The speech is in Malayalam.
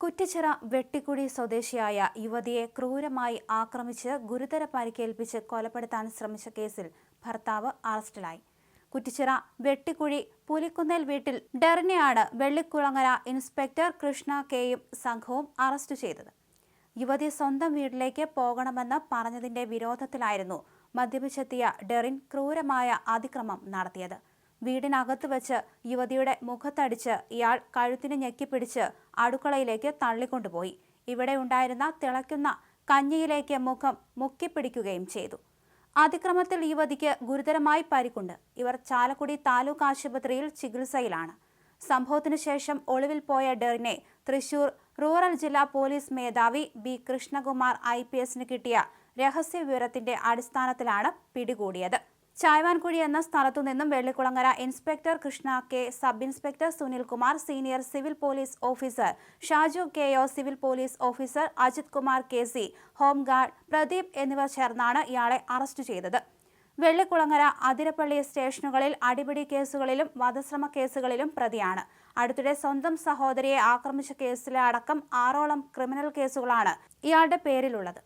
കുറ്റിച്ചിറ വെട്ടിക്കുടി സ്വദേശിയായ യുവതിയെ ക്രൂരമായി ആക്രമിച്ച് ഗുരുതര പരിക്കേൽപ്പിച്ച് കൊലപ്പെടുത്താൻ ശ്രമിച്ച കേസിൽ ഭർത്താവ് അറസ്റ്റിലായി. കുറ്റിച്ചിറ വെട്ടിക്കുഴി പുലിക്കുന്നേൽ വീട്ടിൽ ഡെറിനെയാണ് വെള്ളിക്കുളങ്ങര ഇൻസ്പെക്ടർ കൃഷ്ണ കെയും സംഘവും അറസ്റ്റ് ചെയ്തത്. യുവതി സ്വന്തം വീട്ടിലേക്ക് പോകണമെന്ന് പറഞ്ഞതിന്റെ വിരോധത്തിലായിരുന്നു മദ്യപിച്ചെത്തിയ ഡെറിൻ ക്രൂരമായ അതിക്രമം നടത്തിയത്. വീടിനകത്ത് വെച്ച് യുവതിയുടെ മുഖത്തടിച്ച് ഇയാൾ കഴുത്തിന് ഞെക്കിപ്പിടിച്ച് അടുക്കളയിലേക്ക് തള്ളിക്കൊണ്ടുപോയി. ഇവിടെ ഉണ്ടായിരുന്ന തിളയ്ക്കുന്ന കഞ്ഞിയിലേക്ക് മുഖം മുക്കിപ്പിടിക്കുകയും ചെയ്തു. അതിക്രമത്തിൽ യുവതിക്ക് ഗുരുതരമായി പരിക്കുണ്ട്. ഇവർ ചാലക്കുടി താലൂക്ക് ആശുപത്രിയിൽ ചികിത്സയിലാണ്. സംഭവത്തിനു ശേഷം ഒളിവിൽ പോയ ഡെറിനെ തൃശൂർ റൂറൽ ജില്ലാ പോലീസ് മേധാവി ബി കൃഷ്ണകുമാർ ഐ പി എസിന് കിട്ടിയ രഹസ്യ വിവരത്തിന്റെ അടിസ്ഥാനത്തിലാണ് പിടികൂടിയത്. ചായ്വാൻകുഴി എന്ന സ്ഥലത്തു നിന്നും Vellikulangara inspector Krishna K sub inspector Sunilkumar senior civil police officer Shaju K O civil police officer Ajith Kumar K C home guard Pradeep എന്നിവർ ചേർന്നാണ് ഇയാളെ അറസ്റ്റ് ചെയ്തത്. വെള്ളിക്കുളങ്ങര അതിരപ്പള്ളി സ്റ്റേഷനുകളിൽ അടിപിടി കേസുകളിലും വധശ്രമ കേസുകളിലും പ്രതിയാണ്. അടുത്തിടെ സ്വന്തം സഹോദരിയെ ആക്രമിച്ച കേസിലെ അടക്കം ആറോളം ക്രിമിനൽ കേസുകളാണ് ഇയാളുടെ പേരിലുള്ളത്.